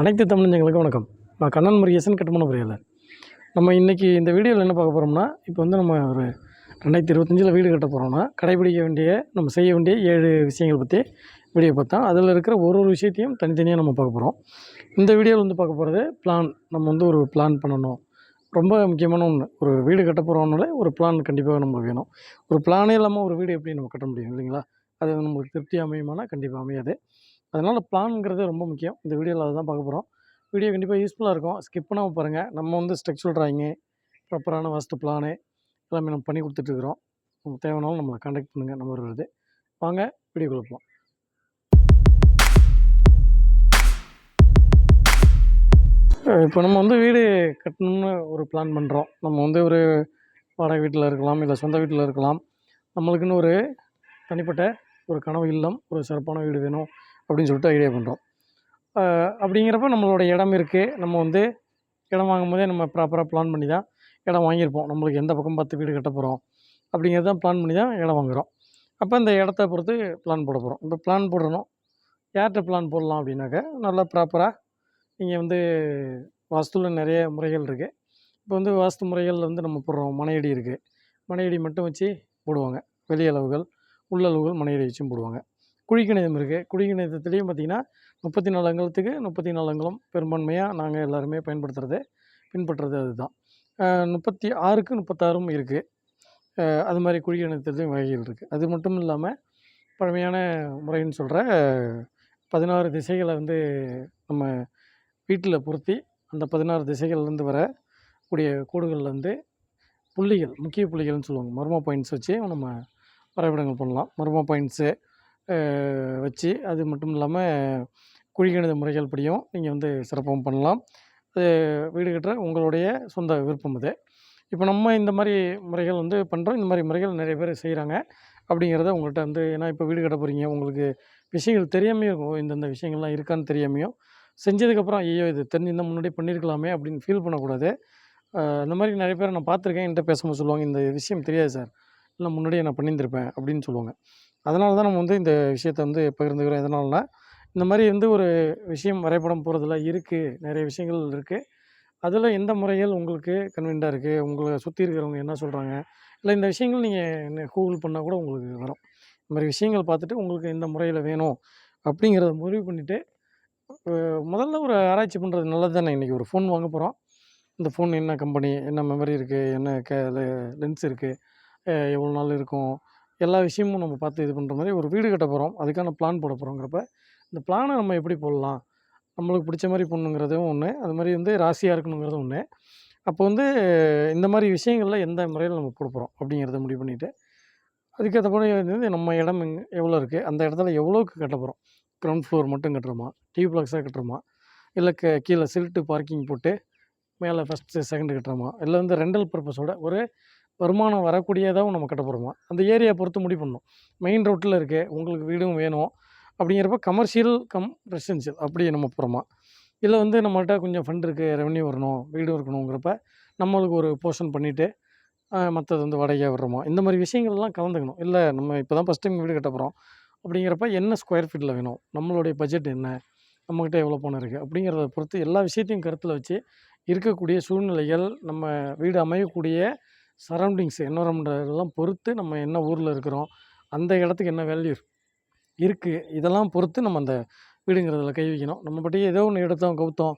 அனைத்து தமிழஞ்சங்களுக்கு வணக்கம். நான் கண்ணன் முருகேசன் கட்டுமான பொறியாளர் நம்ம இன்றைக்கி இந்த வீடியோவில் என்ன பார்க்க போகிறோம்னா இப்போ வந்து நம்ம ஒரு ரெண்டாயிரத்தி இருபத்தஞ்சில் வீடு கட்ட போகிறோம்னா கடைபிடிக்க வேண்டிய நம்ம செய்ய வேண்டிய ஏழு விஷயங்கள் பற்றி வீடியோ பார்த்தோம் அதில் இருக்கிற ஒரு ஒரு விஷயத்தையும் தனித்தனியாக நம்ம பார்க்க போகிறோம் இந்த வீடியோவில் வந்து பார்க்க போகிறது பிளான் நம்ம வந்து ஒரு பிளான் பண்ணணும். ரொம்ப முக்கியமான ஒன்று ஒரு வீடு கட்ட போகிறோம்னாலே ஒரு பிளான் கண்டிப்பாக நம்மளுக்கு வேணும். ஒரு பிளானே இல்லாமல் ஒரு வீடு எப்படி நம்ம கட்ட முடியும் இல்லைங்களா? அது நம்மளுக்கு திருப்தி அமையுமானா கண்டிப்பாக அமையாது. அதனால் பிளான்ங்கிறது ரொம்ப முக்கியம். இந்த வீடியோவில் அதை தான் பார்க்க போகிறோம் வீடியோ கண்டிப்பாக யூஸ்ஃபுல்லாக இருக்கும். ஸ்கிப் பண்ணாமல் பாருங்கள் நம்ம வந்து ஸ்ட்ரக்சரல் ட்ராயிங்கு ப்ராப்பரான வாஸ்து பிளானு எல்லாமே நம்ம பண்ணி கொடுத்துட்ருக்குறோம் உங்களுக்கு தேவைனாலும் நம்மளை காண்டாக்ட் பண்ணுங்கள் நம்பர் வருது. வாங்க வீடியோக்குள்ளே போகலாம் இப்போ நம்ம வந்து வீடு கட்டணும்னு ஒரு பிளான் பண்ணுறோம் நம்ம வந்து ஒரு வாடகை வீட்டில் இருக்கலாம் இல்லை சொந்த வீட்டில் இருக்கலாம். நம்மளுக்குன்னு ஒரு தனிப்பட்ட ஒரு கனவு இல்லம் ஒரு சிறப்பான வீடு வேணும். அப்படின்னு சொல்லிட்டு ஐடியா பண்ணுறோம் அப்படிங்கிறப்ப நம்மளோட இடம் இருக்குது நம்ம வந்து இடம் வாங்கும்போதே நம்ம ப்ராப்பராக பிளான் பண்ணி தான் இடம் வாங்கியிருப்போம். நம்மளுக்கு எந்த பக்கம் பார்த்து வீடு கட்ட போகிறோம் அப்படிங்கிறத பிளான் பண்ணி தான் இடம் வாங்குகிறோம் அப்போ இந்த இடத்த பொறுத்து பிளான் போட போகிறோம் இப்போ பிளான் போடணும். யார்கிட்ட பிளான் போடலாம் அப்படின்னாக்க நல்லா ப்ராப்பராக நீங்கள் வந்து வாஸ்துவில் நிறைய முறைகள் இருக்குது இப்போ வந்து வாஸ்து முறைகள் வந்து நம்ம போடுறோம். மனையடி இருக்குது மனையடி மட்டும் வச்சு போடுவாங்க. வெளியளவுகள் உள்ளளவுகள் மனையடி வச்சும் போடுவாங்க. குழிக்கணிதம் இருக்குது குழிக்கணிதத்துலேயும் பார்த்திங்கன்னா முப்பத்தி நாலு அங்கலத்துக்கு முப்பத்தி நாலு அங்கலம் பெரும்பான்மையாக நாங்கள் எல்லாருமே பயன்படுத்துகிறது பின்பற்றுறது அதுதான். முப்பத்தி ஆறுக்கு முப்பத்தாறும் இருக்குது அது மாதிரி குழிக்கணிதத்துலேயும் வகைகள் இருக்குது அது மட்டும் இல்லாமல் பழமையான முறைன்னு சொல்கிற பதினாறு திசைகளை வந்து நம்ம வீட்டில் பொருத்தி அந்த பதினாறு திசைகள்லேருந்து வர கூடிய கோடுகளில் வந்து புள்ளிகள் முக்கிய புள்ளிகள்னு சொல்லுவாங்க. மர்ம பாயிண்ட்ஸ் வச்சு நம்ம வரைபடங்கள் பண்ணலாம். மர்ம பாயிண்ட்ஸு வச்சு அது மட்டும் இல்லாமல் குழிக்கணித முறைகள் படியும். நீங்கள் வந்து சிறப்பாகவும் பண்ணலாம். அது வீடு கட்டுற உங்களுடைய சொந்த விருப்பம் இது இப்போ நம்ம இந்த மாதிரி முறைகள் வந்து பண்ணுறோம் இந்த மாதிரி முறைகள் நிறைய பேர் செய்கிறாங்க அப்படிங்கிறத உங்கள்கிட்ட வந்து ஏன்னா இப்போ வீடு கட்ட போகிறீங்க உங்களுக்கு விஷயங்கள் தெரியாமையும் இருக்கும். இந்தந்த விஷயங்கள்லாம் இருக்கான்னு தெரியாமையும். செஞ்சதுக்கப்புறம் ஐயோ இது தெரிஞ்சிருந்தால் முன்னாடியே பண்ணியிருக்கலாமே அப்படின்னு ஃபீல் பண்ணக்கூடாது. இந்த அந்த மாதிரி நிறைய பேர் நான் பார்த்துருக்கேன். என்கிட்ட பேசும்போது சொல்லுவாங்க. இந்த விஷயம் தெரியாது சார். இல்லை முன்னாடியே நான் பண்ணியிருந்திருப்பேன் அப்படின்னு சொல்லுவாங்க. அதனால தான் நம்ம வந்து இந்த விஷயத்தை வந்து பகிர்ந்துக்கிறோம். எதனால்னா இந்த மாதிரி வந்து ஒரு விஷயம் வரைபடம் போகிறதுல இருக்குது நிறைய விஷயங்கள் இருக்குது அதில் எந்த முறையில் உங்களுக்கு கன்வீனியாக இருக்குது உங்களை சுற்றி இருக்கிறவங்க என்ன சொல்கிறாங்க இல்லை இந்த விஷயங்கள் நீங்கள் கூகுள் பண்ணால் கூட உங்களுக்கு வரும். இந்த மாதிரி விஷயங்கள் பார்த்துட்டு உங்களுக்கு எந்த முறையில் வேணும் அப்படிங்கிறத முடிவு பண்ணிவிட்டு முதல்ல ஒரு ஆராய்ச்சி பண்ணுறது நல்லது தானே? இன்றைக்கி ஒரு ஃபோன் வாங்க போகிறோம் இந்த ஃபோன் என்ன கம்பெனி என்ன மெமரி இருக்குது என்ன கே லென்ஸ் இருக்குது எவ்வளோ நாள் இருக்கும்? எல்லா விஷயமும் நம்ம பார்த்து இது பண்ணுற மாதிரி ஒரு வீடு கட்ட போகிறோம். அதுக்கான பிளான் போட போகிறோங்கிறப்ப இந்த பிளானை நம்ம எப்படி போடலாம்? நம்மளுக்கு பிடிச்ச மாதிரி போடணுங்கிறதும் ஒன்று அது மாதிரி வந்து ராசியாக இருக்கணுங்கிறதும் ஒன்று அப்போ வந்து இந்த மாதிரி விஷயங்களில் எந்த முறையில் நம்ம போட போகிறோம் அப்படிங்கிறத முடிவு பண்ணிவிட்டு அதுக்கேற்ற வந்து நம்ம இடம் எவ்வளோ இருக்குது அந்த இடத்துல எவ்வளோக்கு கட்ட போகிறோம் கிரவுண்ட் ஃப்ளோர் மட்டும் கட்டுறோமா? டிவி பிளாக்ஸாக கட்டுறோமா? இல்லை க கீழே சில்ட்டு பார்க்கிங் போட்டு மேலே ஃபஸ்ட்டு செகண்டு கட்டுறோமா? இல்லை வந்து ரெண்டல் பர்பஸோட ஒரு வருமானம் வரக்கூடியதாகவும் நம்ம கட்ட அந்த ஏரியா பொறுத்து முடிவு பண்ணணும் மெயின் ரோட்டில் இருக்குது உங்களுக்கு வீடும் வேணும் அப்படிங்கிறப்ப கமர்ஷியல் கம் ரெசிடென்ஷியல் அப்படி நம்ம போகிறோமா இல்லை வந்து நம்மள்கிட்ட கொஞ்சம் ஃபண்ட் இருக்குது ரெவன்யூ வரணும் வீடு இருக்கணுங்கிறப்ப நம்மளுக்கு ஒரு போர்ஷன் பண்ணிவிட்டு மற்றது வந்து வாடகையாக விடுறோமா? இந்த மாதிரி விஷயங்கள்லாம் கலந்துக்கணும். இல்லை நம்ம இப்போ தான் ஃபஸ்ட் டைம் வீடு கட்ட போகிறோம் அப்படிங்கிறப்ப என்ன ஸ்கொயர் ஃபீட்டில் வேணும்? நம்மளுடைய பட்ஜெட் என்ன? நம்மக்கிட்ட எவ்வளோ பணம் இருக்குது அப்படிங்கிறத பொறுத்து எல்லா விஷயத்தையும் கருத்தில் வச்சு இருக்கக்கூடிய சூழ்நிலைகள் நம்ம வீடு அமையக்கூடிய சரௌண்டிங்ஸ் என்வரன்மெண்ட் பொறுத்து நம்ம என்ன ஊரில் இருக்கிறோம் அந்த இடத்துக்கு என்ன வேல்யூ இருக்குது இதெல்லாம் பொறுத்து நம்ம அந்த வீடுங்கிறதுல கை வைக்கணும். நம்ம பற்றி ஏதோ ஒன்று எடுத்தோம் கவுத்தோம்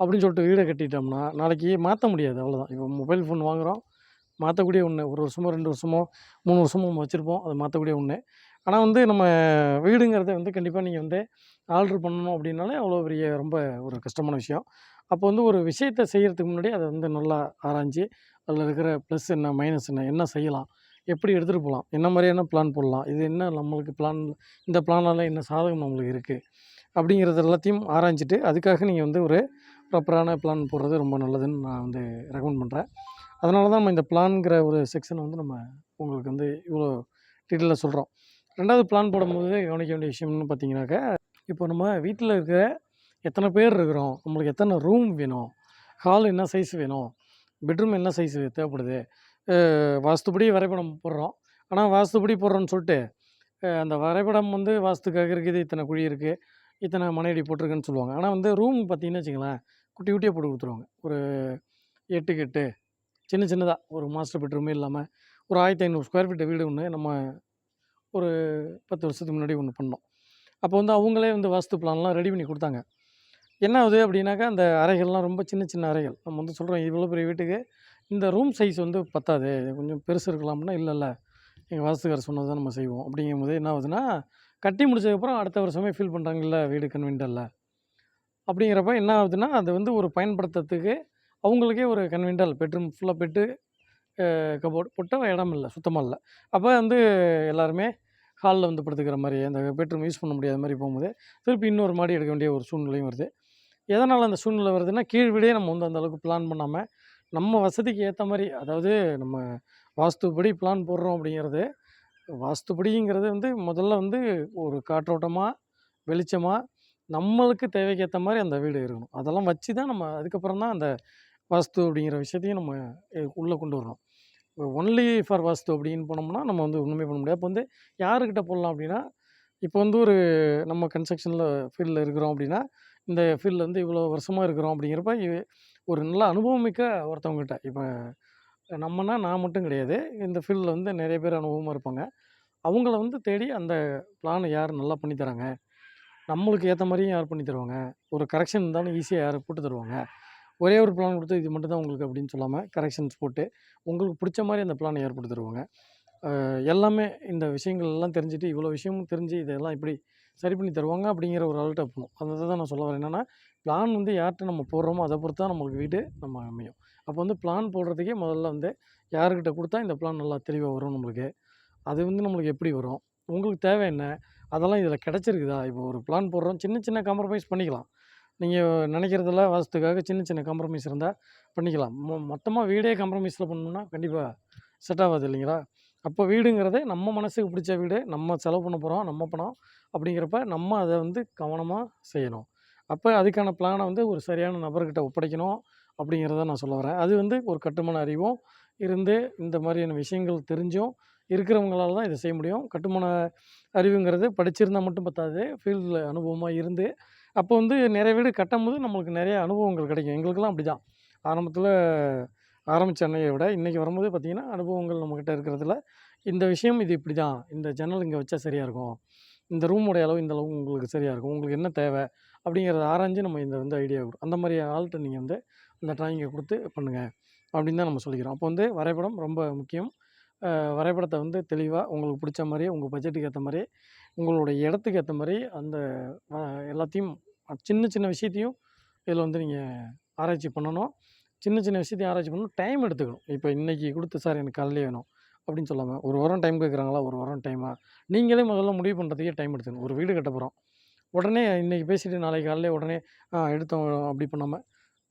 அப்படின்னு சொல்லிட்டு வீடை கட்டிட்டோம்னா நாளைக்கு மாற்ற முடியாது அவ்வளோதான் இப்போ மொபைல் ஃபோன் வாங்குகிறோம் மாற்றக்கூடிய ஒன்று ஒரு வருஷமோ ரெண்டு வருஷமோ மூணு வருஷமோ நம்ம வச்சுருப்போம் அது மாற்றக்கூடிய ஒன்று ஆனால் வந்து நம்ம வீடுங்கிறத வந்து கண்டிப்பாக நீங்கள் வந்து ஆர்டர் பண்ணணும் அப்படின்னாலே அவ்வளோ பெரிய ரொம்ப ஒரு கஷ்டமான விஷயம். அப்போ வந்து ஒரு விஷயத்தை செய்கிறதுக்கு முன்னாடி அதை வந்து நல்லா ஆராய்ஞ்சு அதில் இருக்கிற ப்ளஸ் என்ன மைனஸ் என்ன என்ன செய்யலாம் எப்படி எடுத்துகிட்டு போகலாம் என்ன மாதிரியான பிளான் போடலாம் இது என்ன நம்மளுக்கு பிளான் இந்த பிளானால் என்ன சாதகம் நம்மளுக்கு இருக்குது அப்படிங்கிறது எல்லாத்தையும் ஆராய்ஞ்சிட்டு அதுக்காக நீங்கள் வந்து ஒரு ப்ராப்பரான பிளான் போடுறது ரொம்ப நல்லதுன்னு நான் வந்து ரெக்கமெண்ட் பண்ணுறேன் அதனால தான் நம்ம இந்த பிளான்ங்கிற ஒரு செக்ஷனை வந்து நம்ம உங்களுக்கு வந்து இவ்வளோ டீட்டெயிலாக சொல்கிறோம் ரெண்டாவது பிளான் போடும்போது கவனிக்க வேண்டிய விஷயம்னு பார்த்தீங்கன்னாக்கா இப்போ நம்ம வீட்டில் இருக்கிற எத்தனை பேர் இருக்கிறோம் நம்மளுக்கு எத்தனை ரூம் வேணும் ஹால் என்ன சைஸ் வேணும் பெட்ரூம் என்ன சைஸ் தேவைப்படுது? வாஸ்துபடி வரைபடம் போடுறோம். ஆனால் வாஸ்துபடி போடுறோன்னு சொல்லிட்டு அந்த வரைபடம் வந்து வாஸ்துக்காக இருக்குது இத்தனை குழி இருக்குது இத்தனை மனையடி போட்டிருக்குன்னு சொல்லுவாங்க. ஆனால் வந்து ரூம் பார்த்திங்கன்னு வச்சுங்களேன் குட்டி குட்டியாக போட்டு கொடுத்துருவாங்க. ஒரு எட்டுக்கு எட்டு சின்ன சின்னதாக ஒரு மாஸ்டர் பெட்ரூமே இல்லாமல் ஒரு ஆயிரத்தி ஐநூறு ஸ்கொயர் ஃபீட்டு வீடு ஒன்று நம்ம ஒரு பத்து வருஷத்துக்கு முன்னாடி ஒன்று பண்ணோம். அப்போ வந்து அவங்களே வந்து வாஸ்து பிளான்லாம் ரெடி பண்ணி கொடுத்தாங்க. என்ன ஆகுது அப்படின்னாக்கா அந்த அறைகள்லாம் ரொம்ப சின்ன சின்ன அறைகள். நம்ம வந்து சொல்கிறோம் இவ்வளோ பெரிய வீட்டுக்கு. இந்த ரூம் சைஸ் வந்து பத்தாது. கொஞ்சம் பெருசு இருக்கலாம்னா இல்லை இல்லை. எங்கள் வாஸ்துக்காரர் சொன்னது தான் நம்ம செய்வோம். அப்படிங்கும்போது என்ன ஆகுதுன்னா கட்டி முடிச்சதுக்கப்புறம் அடுத்த வருஷமே ஃபீல் பண்ணுறாங்கல்ல வீடு கன்வீனியன்ட் அப்படிங்கிறப்ப என்ன ஆகுதுன்னா அது வந்து ஒரு பயன்படுத்துறதுக்கு அவங்களுக்கே ஒரு கன்வீன்டல் பெட்ரூம் ஃபுல்லாக பெட்டு கபோர்டு போட்ட இடம் இல்லை சுத்தமாக இல்லை. அப்போ வந்து எல்லாருமே ஹாலில் வந்து படுத்துக்கிற மாதிரி அந்த பெட்ரூம் யூஸ் பண்ண முடியாத மாதிரி போகும்போது திருப்பி இன்னொரு மாடி எடுக்க வேண்டிய ஒரு சூழ்நிலையும் வருது. எதனால் அந்த சூழ்நிலை வருதுன்னா கீழ் வீடே நம்ம வந்து அந்தளவுக்கு பிளான் பண்ணாமல் நம்ம வசதிக்கு ஏற்ற மாதிரி அதாவது நம்ம வாஸ்துப்படி பிளான் போடுறோம் அப்படிங்கிறது வாஸ்துப்படிங்கிறது வந்து முதல்ல வந்து ஒரு காற்றோட்டமாக வெளிச்சமாக நம்மளுக்கு தேவைக்கு ஏற்ற மாதிரி அந்த வீடு இருக்கணும். அதெல்லாம் வச்சு தான் நம்ம அதுக்கப்புறம் தான் அந்த வாஸ்து அப்படிங்கிற விஷயத்தையும் நம்ம உள்ளே கொண்டு வரணும். ஒன்லி ஃபார் வாஸ்து அப்படின்னு போனோம்னா நம்ம வந்து ஒன்றுமே பண்ண முடியாது. அப்போ வந்து யாருக்கிட்ட போடலாம் அப்படின்னா இப்போ வந்து ஒரு நம்ம கன்ஸ்ட்ரக்ஷனில் ஃபீல்டில் இருக்கிறோம் அப்படின்னா இந்த ஃபீல்டில் வந்து இவ்வளோ வருஷமாக இருக்கிறோம் அப்படிங்கிறப்ப ஒரு நல்ல அனுபவம் மிக்க ஒருத்தவங்ககிட்ட. இப்போ நம்மனா நான் மட்டும் கிடையாது. இந்த ஃபீல்டில் வந்து நிறைய பேர் அனுபவமாக இருப்பாங்க. அவங்கள வந்து தேடி அந்த பிளானை யார் நல்லா பண்ணித்தராங்க நம்மளுக்கு ஏற்ற மாதிரியும் யார் பண்ணி தருவாங்க? ஒரு கரெக்ஷன் இருந்தாலும் ஈஸியாக யார் போட்டு தருவாங்க? ஒரே ஒரு பிளான் கொடுத்து இது மட்டும் தான் உங்களுக்கு அப்படின்னு சொல்லாமல் கரெக்ஷன்ஸ் போட்டு உங்களுக்கு பிடிச்ச மாதிரி அந்த பிளானை ஏற்படுத்தி தருவாங்க? எல்லாமே இந்த விஷயங்கள் எல்லாம் தெரிஞ்சுட்டு இவ்வளோ விஷயமும் தெரிஞ்சு இதெல்லாம் இப்படி சரி பண்ணி தருவாங்க அப்படிங்கிற ஒரு அலர்ட் போகணும் அந்த தான் நான் சொல்ல வரேன். என்னென்னா பிளான் வந்து யார்கிட்ட நம்ம போடுறோமோ அதை பொறுத்து தான் நம்மளுக்கு வீடு நம்ம அமையும். அப்போ வந்து பிளான் போடுறதுக்கே முதல்ல வந்து யாருக்கிட்ட கொடுத்தா இந்த பிளான் நல்லா தெளிவாக வரும் நம்மளுக்கு? அது வந்து நம்மளுக்கு எப்படி வரும்? உங்களுக்கு தேவை என்ன? அதெல்லாம் இதில் கிடச்சிருக்குதா? இப்போ ஒரு பிளான் போடுறோம் சின்ன சின்ன காம்ப்ரமைஸ் பண்ணிக்கலாம். நீங்கள் நினைக்கிறதெல்லாம் வாசத்துக்காக சின்ன சின்ன காம்ப்ரமைஸ் இருந்தால் பண்ணிக்கலாம். மொ மொத்தமாக வீடே காம்ப்ரமைஸில் பண்ணணும்னா கண்டிப்பாக செட் ஆகாது இல்லைங்களா? அப்போ வீடுங்கிறது நம்ம மனசுக்கு பிடிச்ச வீடு நம்ம செலவு பண்ண போகிறோம் நம்ம பணம் அப்படிங்கிறப்ப நம்ம அதை வந்து கவனமாக செய்யணும். அப்போ அதுக்கான பிளானை வந்து ஒரு சரியான நபர்கிட்ட ஒப்படைக்கணும் அப்படிங்கிறத நான் சொல்ல வரேன். அது வந்து ஒரு கட்டுமான அறிவும் இருந்து இந்த மாதிரியான விஷயங்கள் தெரிஞ்சும் இருக்கிறவங்களால தான் இதை செய்ய முடியும். கட்டுமான அறிவுங்கிறது படிச்சிருந்தால் மட்டும் பத்தாது ஃபீல்டில் அனுபவமாக இருந்து அப்போ வந்து நிறைய வீடு கட்டும்போது நம்மளுக்கு நிறைய அனுபவங்கள் கிடைக்கும். எங்களுக்கெல்லாம் அப்படி தான் ஆரம்பத்தில் ஆரம்பித்த அன்னையை விட இன்றைக்கி வரும்போது பார்த்திங்கன்னா அனுபவங்கள் நம்மக்கிட்ட இருக்கிறதுல இந்த விஷயம் இது இப்படி தான். இந்த ஜன்னல் இங்கே வச்சா சரியாக இருக்கும். இந்த ரூமுடைய அளவு இந்த அளவு உங்களுக்கு சரியாக இருக்கும். உங்களுக்கு என்ன தேவை? அப்படிங்கிறத ஆராய்ஞ்சு நம்ம இந்த வந்து ஐடியா கொடுக்கும் அந்த மாதிரி ஆள்கிட்ட நீங்கள் வந்து அந்த ட்ராயிங்கை கொடுத்து பண்ணுங்கள் அப்படின்னு தான் நம்ம சொல்லிக்கிறோம். அப்போ வந்து வரைபடம் ரொம்ப முக்கியம். வரைபடத்தை வந்து தெளிவாக உங்களுக்கு பிடிச்ச மாதிரி உங்கள் பட்ஜெட்டுக்கு ஏற்ற மாதிரி உங்களுடைய இடத்துக்கு ஏற்ற மாதிரி அந்த எல்லாத்தையும் சின்ன சின்ன விஷயத்தையும் இதில் வந்து நீங்கள் ஆராய்ச்சி பண்ணணும். சின்ன சின்ன விஷயத்தையும் ஆராய்ச்சி பண்ணணும். டைம் எடுத்துக்கணும். இப்போ இன்றைக்கி கொடுத்து சார் எனக்கு காலையிலே வேணும் அப்படின்னு சொல்லாமல் ஒரு வாரம் டைம் கேட்குறாங்களா? ஒரு வாரம் டைமா நீங்களே முதல்ல முடிவு பண்ணுறதுக்கே டைம் எடுத்துக்கணும். ஒரு வீடு கட்ட போகிறோம் உடனே இன்றைக்கி பேசிட்டு நாளைக்கு காலையில் உடனே எடுத்தோம் அப்படி பண்ணாமல்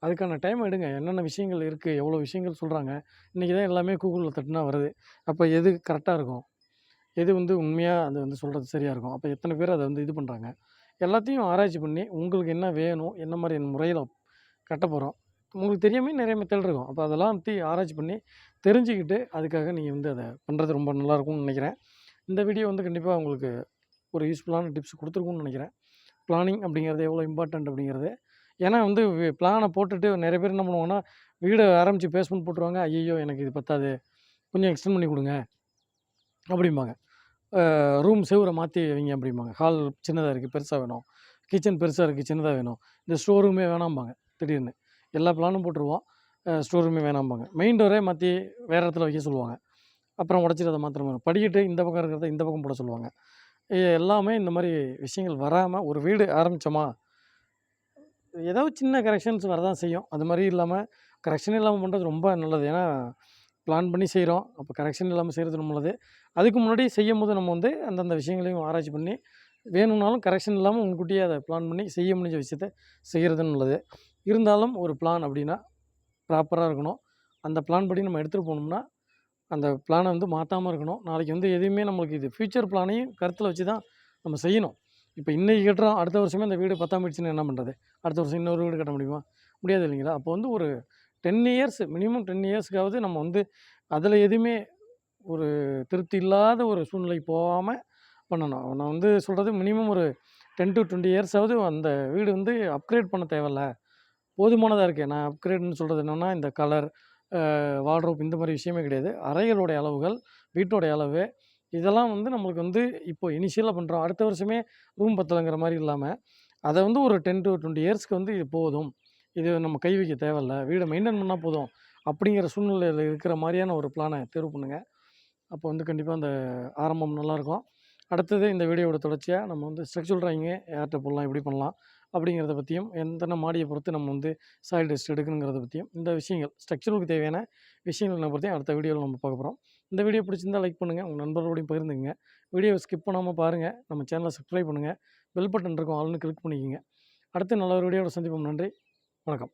அதுக்கான டைம் எடுங்க. என்னென்ன விஷயங்கள் இருக்குது எவ்வளோ விஷயங்கள் சொல்கிறாங்க இன்றைக்கி தான் எல்லாமே கூகுளில் தட்டுனா வருது. அப்போ எது கரெக்டாக இருக்கும்? எது வந்து உண்மையாக அது வந்து சொல்கிறது சரியாக இருக்கும். அப்போ எத்தனை பேர் அதை வந்து இது பண்ணுறாங்க எல்லாத்தையும் ஆராய்ச்சி பண்ணி உங்களுக்கு என்ன வேணும்? என்ன மாதிரி முறையில் கட்ட போகிறோம் உங்களுக்கு தெரியாமே நிறைய மெத்தட் இருக்கும். அப்போ அதெல்லாம் பற்றி ஆராய்ச்சி பண்ணி தெரிஞ்சுக்கிட்டு அதுக்காக நீங்கள் வந்து அதை பண்ணுறது ரொம்ப நல்லாயிருக்கும்னு நினைக்கிறேன். இந்த வீடியோ வந்து கண்டிப்பாக உங்களுக்கு ஒரு யூஸ்ஃபுல்லான டிப்ஸ் கொடுத்துருக்கும்னு நினைக்கிறேன். பிளானிங் அப்படிங்கிறது எவ்வளோ இம்பார்ட்டண்ட் அப்படிங்கிறது. ஏன்னா வந்து பிளானை போட்டுட்டு நிறைய பேர் என்ன பண்ணுவாங்கன்னா வீடை ஆரம்பித்து பேஸ்மெண்ட் போட்டுருவாங்க. ஐயோ எனக்கு இது பத்தாது. கொஞ்சம் எக்ஸ்டெண்ட் பண்ணி கொடுங்க. அப்படிம்பாங்க. ரூம் செவரை மாற்றி வைங்க அப்படிம்பாங்க. ஹால் சின்னதாக இருக்குது பெருசாக வேணும். கிச்சன் பெருசாக இருக்குது சின்னதாக வேணும். இந்த ஸ்டோர் ரூமே வேணாம்பாங்க திடீர்னு. எல்லா பிளானும் போட்டுருவோம். ஸ்டோர் ரூமே வேணாம்பாங்க. மெயின் டோரே மாற்றி வேறு இடத்துல வைக்க சொல்லுவாங்க. அப்புறம் உடச்சிட்டு அதை மாத்திரம் படிக்கட்டு இந்த பக்கம் இருக்கிறத இந்த பக்கம் போட சொல்லுவாங்க. எல்லாமே இந்த மாதிரி விஷயங்கள் வராமல் ஒரு வீடு ஆரம்பித்தோமா ஏதாவது சின்ன கரெக்ஷன்ஸ் வரதான் செய்யும். அது மாதிரி இல்லாமல் கரெக்ஷன் இல்லாமல் பண்ணுறது ரொம்ப நல்லது. ஏன்னா பிளான் பண்ணி செய்கிறோம் அப்போ கரெக்ஷன் இல்லாமல் செய்கிறது நம்மளது அதுக்கு முன்னாடி செய்யும் போது நம்ம வந்து அந்தந்த விஷயங்களையும் ஆராய்ச்சி பண்ணி வேணும்னாலும் கரெக்ஷன் இல்லாமல் முன்கூட்டியே அதை பிளான் பண்ணி செய்ய முடிஞ்ச விஷயத்த செய்கிறது நல்லது. இருந்தாலும் ஒரு பிளான் அப்படின்னா ப்ராப்பராக இருக்கணும். அந்த பிளான் படி நம்ம எடுத்துகிட்டு போனோம்னா அந்த பிளானை வந்து மாற்றாமல் இருக்கணும். நாளைக்கு வந்து எதுவுமே நம்மளுக்கு இது ஃப்யூச்சர் பிளானையும் கருத்தில் வச்சு தான் நம்ம செய்யணும். இப்போ இன்றைக்கி கட்டுறோம் அடுத்த வருஷமே அந்த வீடு பத்தாம் போயிடுச்சுன்னா என்ன பண்ணுறது அடுத்த வருஷம் இன்னொரு வீடு கட்ட முடியுமா? முடியாது இல்லைங்களா? அப்போ வந்து ஒரு டென் இயர்ஸ் மினிமம் டென் இயர்ஸ்க்காவது நம்ம வந்து அதில் எதுவுமே ஒரு திருப்தி இல்லாத ஒரு சூழ்நிலை போகாமல் பண்ணணும். நான் வந்து சொல்கிறது மினிமம் ஒரு டென் டு டுவெண்ட்டி இயர்ஸாவது அந்த வீடு வந்து அப்கிரேட் பண்ண தேவையில்ல. போதுமானதாக இருக்குது நான் அப்கிரேட்னு சொல்கிறது என்னென்னா இந்த கலர் வார்ட்ரோப் இந்த மாதிரி விஷயமே கிடையாது. அறைகளுடைய அளவுகள் வீட்டோடைய அளவு இதெல்லாம் வந்து நம்மளுக்கு வந்து இப்போ இனிஷியலாக பண்ணுறோம் அடுத்த வருஷமே ரூம் பத்தலைங்கிற மாதிரி இல்லாமல் அதை வந்து ஒரு டென் டு டுவெண்ட்டி இயர்ஸ்க்கு வந்து இது போதும். இது நம்ம கை வைக்க தேவையில்ல. வீடை மெயின்டைன் பண்ணால் போதும். அப்படிங்கிற சூழ்நிலையில் இருக்கிற மாதிரியான ஒரு பிளானை தேர்வு பண்ணுங்கள் அப்போ வந்து கண்டிப்பாக அந்த ஆரம்பம் நல்லாயிருக்கும் அடுத்தது இந்த வீடியோட தொடர்ச்சியாக நம்ம வந்து ஸ்ட்ரக்சர் ட்ராயிங்கு யார்கிட்ட போடலாம் எப்படி பண்ணலாம் அப்படிங்கிறத பற்றியும் எந்த மாடியை பொறுத்து நம்ம வந்து சாயில் டெஸ்ட் எடுக்கணுங்கிறத பற்றியும் இந்த விஷயங்கள் ஸ்ட்ரக்சருக்கு தேவையான விஷயங்களை பற்றியும் அடுத்த வீடியோவில் நம்ம பார்க்க போகிறோம் இந்த வீடியோ பிடிச்சிருந்தா லைக் பண்ணுங்கள் உங்கள் நண்பர்களோடையும் பகிர்ந்துங்க வீடியோவை ஸ்கிப் பண்ணாமல் பாருங்கள் நம்ம சேனலை சப்ஸ்கிரைப் பண்ணுங்கள் பெல் பட்டன் இருக்கும் ஆளுன்னு கிளிக் பண்ணிக்கோங்க. அடுத்து நல்ல ஒரு வீடியோட சந்திப்போம். நன்றி வணக்கம்.